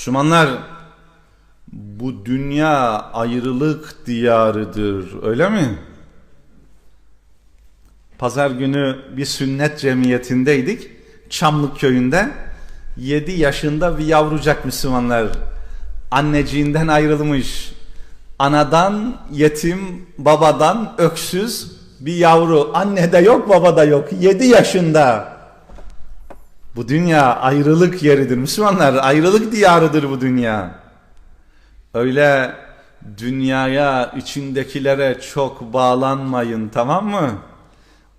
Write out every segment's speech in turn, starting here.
Müslümanlar bu dünya ayrılık diyarıdır öyle mi? Pazar günü bir sünnet cemiyetindeydik. Çamlık köyünde 7 yaşında bir yavrucak Müslümanlar anneciğinden ayrılmış. Anadan yetim, babadan öksüz bir yavru. Annede yok, babada yok. 7 yaşında. Bu dünya ayrılık yeridir Müslümanlar. Ayrılık diyarıdır bu dünya. Öyle dünyaya, içindekilere çok bağlanmayın tamam mı?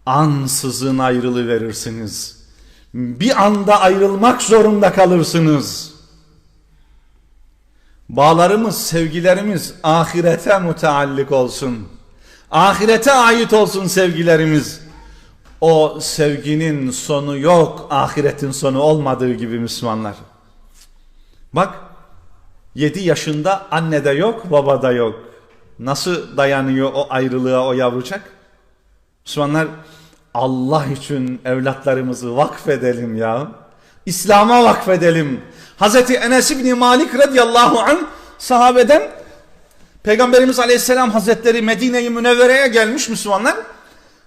Ansızın ayrılı verirsiniz. Bir anda ayrılmak zorunda kalırsınız. Bağlarımız, sevgilerimiz ahirete müteallik olsun. Ahirete ait olsun sevgilerimiz. O sevginin sonu yok, ahiretin sonu olmadığı gibi Müslümanlar. Bak, 7 yaşında annede yok, babada yok. Nasıl dayanıyor o ayrılığa o yavrucak? Müslümanlar Allah için evlatlarımızı vakfedelim ya. İslam'a vakfedelim. Hazreti Enes İbni Malik radıyallahu anh sahabeden Peygamberimiz aleyhisselam hazretleri Medine-i Münevvere'ye gelmiş Müslümanlar.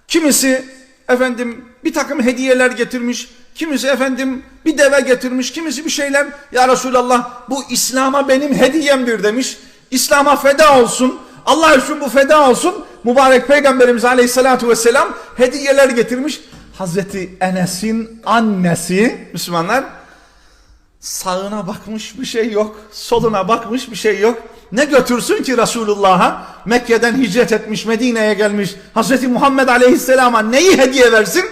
Kimisi efendim bir takım hediyeler getirmiş. Kimisi efendim bir deve getirmiş. Kimisi bir şeyler. Ya Resulallah bu İslam'a benim hediyemdir demiş. İslam'a feda olsun. Allah için bu feda olsun. Mübarek Peygamberimiz Aleyhisselatü Vesselam hediyeler getirmiş. Hazreti Enes'in annesi Müslümanlar sağına bakmış bir şey yok. Soluna bakmış bir şey yok. Ne götürsün ki Resulullah'a Mekke'den hicret etmiş Medine'ye gelmiş Hazreti Muhammed Aleyhisselam'a neyi hediye versin?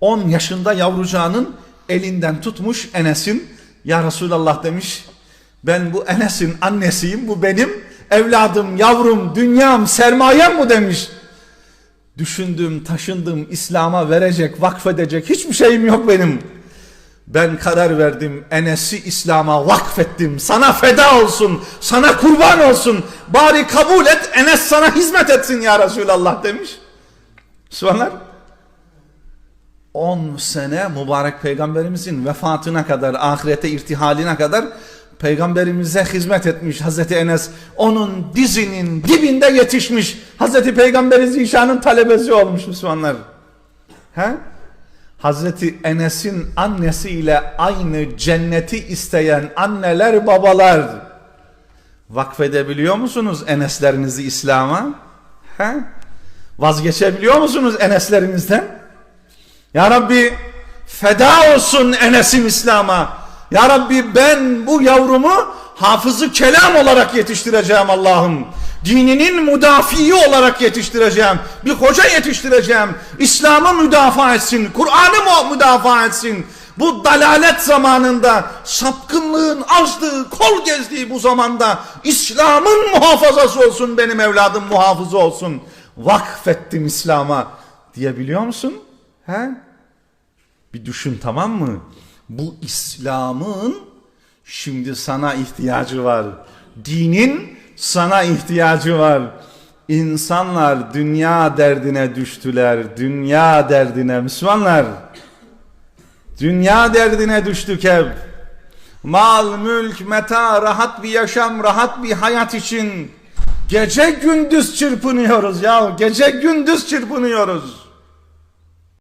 10 yaşında yavrucağının elinden tutmuş Enes'in ya Resulallah demiş ben bu Enes'in annesiyim bu benim evladım yavrum dünyam sermayem bu demiş. Düşündüm taşındım İslam'a verecek vakfedecek hiçbir şeyim yok benim. Ben karar verdim Enes'i İslam'a vakfettim. Sana feda olsun. Sana kurban olsun. Bari kabul et Enes sana hizmet etsin ya Resulallah demiş. Sübhanallah. 10 sene mübarek peygamberimizin vefatına kadar ahirete irtihaline kadar peygamberimize hizmet etmiş Hazreti Enes onun dizinin dibinde yetişmiş Hazreti Peygamber Zişan'ın talebesi olmuş Müslümanlar. He? Hazreti Enes'in annesiyle aynı cenneti isteyen anneler babalar vakfedebiliyor musunuz Eneslerinizi İslam'a? He? Vazgeçebiliyor musunuz Eneslerinizden? Ya Rabbi feda olsun Enes'im İslam'a. Ya Rabbi ben bu yavrumu hafızı kelam olarak yetiştireceğim Allah'ım. Dininin müdafiği olarak yetiştireceğim. Bir hoca yetiştireceğim. İslam'ı müdafaa etsin. Kur'an'ı müdafaa etsin. Bu dalalet zamanında sapkınlığın azdığı, kol gezdiği bu zamanda İslam'ın muhafazası olsun benim evladım muhafızı olsun. Vakfettim İslam'a diyebiliyor musun? He? Bir düşün tamam mı? Bu İslam'ın şimdi sana ihtiyacı var. Dinin sana ihtiyacı var. İnsanlar dünya derdine düştüler. Dünya derdine Müslümanlar. Dünya derdine düştük hep. Mal, mülk, meta, rahat bir yaşam, rahat bir hayat için gece gündüz çırpınıyoruz ya. Gece gündüz çırpınıyoruz.